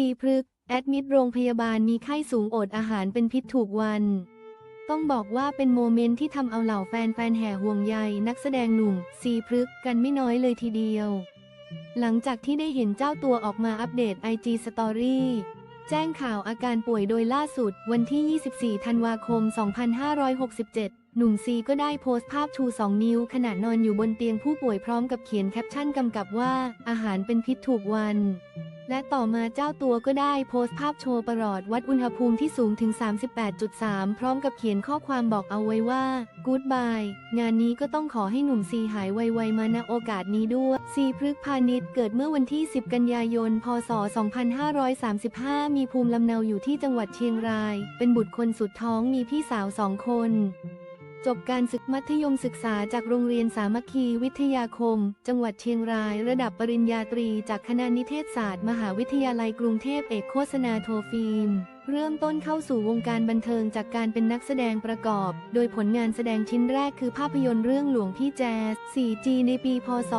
ซีพฤกแอดมิดโรงพยาบาลมีไข้สูงอดอาหารเป็นพิษถูกวัน ต้องบอกว่าเป็นโมเมนต์ที่ทำเอาเหล่าแฟนๆแห่ห่วงใยนักแสดงหนุ่ม ซีพฤกกันไม่น้อยเลยทีเดียว หลังจากที่ได้เห็นเจ้าตัวออกมาอัปเดต IG Story แจ้งข่าวอาการป่วยโดยล่าสุดวันที่ 24 ธันวาคม 2567 หนุ่มซีก็ได้โพสต์ภาพชู 2 นิ้ว ขณะนอนอยู่บนเตียงผู้ป่วยพร้อมกับเขียนแคปชั่นกำกับว่า อาหารเป็นพิษถูกวัน และต่อมาเจ้าตัวก็ได้โพสต์ภาพโชว์ประหลอดวัดอุณหภูมิที่สูงถึง 38.3 พร้อมกับเขียนข้อความบอกเอาไว้ว่า Goodbye งานนี้ก็ต้องขอให้หนุ่มซีหายไวๆมาณโอกาสนี้ด้วย ซีพฤกษ์พาณิชย์เกิดเมื่อวันที่ 10 กันยายน พศ 2535 มีภูมิลำเนาอยู่ที่จังหวัดเชียงราย เป็นบุตรคนสุดท้องมีพี่สาวสองคน จบการศึกมัธยมศึกษาจากโรงเรียนสามัคคีวิทยาคม จังหวัดเชียงราย ระดับปริญญาตรีจากคณะนิเทศศาสตร์ มหาวิทยาลัยกรุงเทพเอกโฆษณาโทฟิล์มเริ่มต้นเข้าสู่วงการบันเทิงจากการเป็นนักแสดงประกอบ โดยผลงานแสดงชิ้นแรกคือภาพยนตร์เรื่องหลวงพี่แจ๊ส 4G ในปี พศ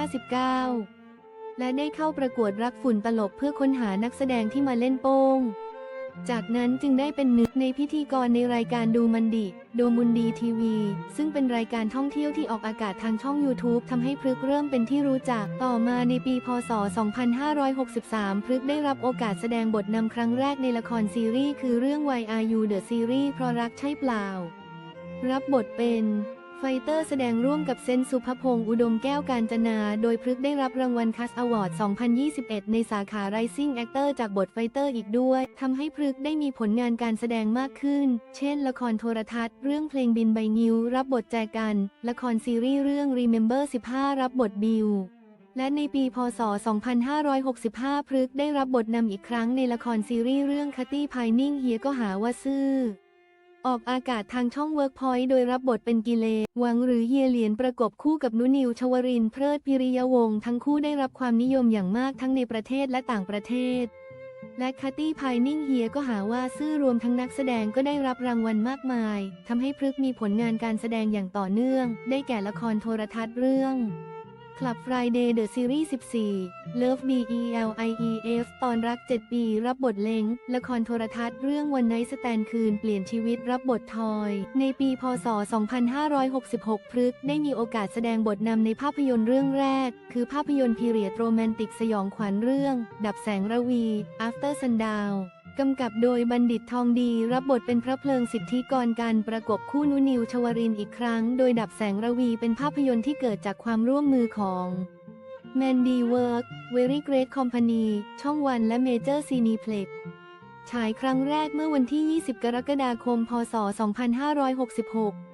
2559 และได้เข้าประกวดรักฝุ่นตลบเพื่อค้นหานักแสดงที่มาเล่นโป้ง จากนั้นจึงได้เป็นหนึ่งในพิธีกรในรายการดูมันดิโดมุนดีทีวี ซึ่งเป็นรายการท่องเที่ยวที่ออกอากาศทางช่อง YouTube ทำให้พฤกเริ่มเป็นที่รู้จัก ต่อมาในปี พศ 2563พฤกได้รับโอกาสแสดงบทนำครั้งแรกในละครซีรีส์คือเรื่อง Why Are You The Series เพราะรักใช่เปล่า รับบทเป็น ไฟเตอร์แสดงร่วมกับเซนสุภพงศ์อุดมแก้วการจนา โดยพฤกษ์ได้รับรางวัลคัสอวอร์ด 2021 ในสาขา Rising Actor จากบทไฟเตอร์อีกด้วย ทำให้พฤกษ์ได้มีผลงานการแสดงมากขึ้น เช่น ละครโทรทัศน์ เรื่องเพลงบินใบงิ้ว รับบทแจกัน ละครซีรีส์เรื่อง Remember 15 รับบทบิวและในปี พศ 2565 พฤกษ์ได้รับบทนำอีกครั้งในละครซีรีส์เรื่องคัตตี้พายนิ่งเฮียก็หาว่าซื่อ ออกอากาศทางช่อง Workpoint โดยรับบทเป็นกิเลสวังหรือเฮียเหรียญประกบคู่กับนุนิวชวรินเพลิดพิริยวงศ์ทั้งคู่ได้รับความนิยมอย่างมากทั้งในประเทศและต่างประเทศ และคัตตี้พายนิ่งเฮียก็หาว่าซื่อรวมทั้งนักแสดงก็ได้รับรางวัลมากมายทำให้พฤกมีผลงานการแสดงอย่างต่อเนื่อง ได้แก่ละครโทรทัศน์เรื่อง Club Friday The Series 14 Love B E E L I E F ตอนรัก 7 ปี รับบทเล้ง ละครโทรทัศน์เรื่องวันไนสแตนคืนเปลี่ยนชีวิตรับบททอย ในปีพศ 2566 พฤกได้มีโอกาสแสดงบทนำในภาพยนตร์เรื่องแรก คือภาพยนตร์พีเรียดโรแมนติกสยองขวัญเรื่อง ดับแสงระวี After Sundown กำกับโดยบัณฑิตทองดีรับบทเป็นพระเพลิงสิทธิกรการประกบคู่นุนิวชวรินอีกครั้ง โดยดับแสงระวีเป็นภาพยนตร์ที่เกิดจากความร่วมมือของ Mandy Work Very Great Company ช่องวันและ Major Cineplex ฉายครั้งแรกเมื่อวันที่ 20 กรกฎาคม พศ 2566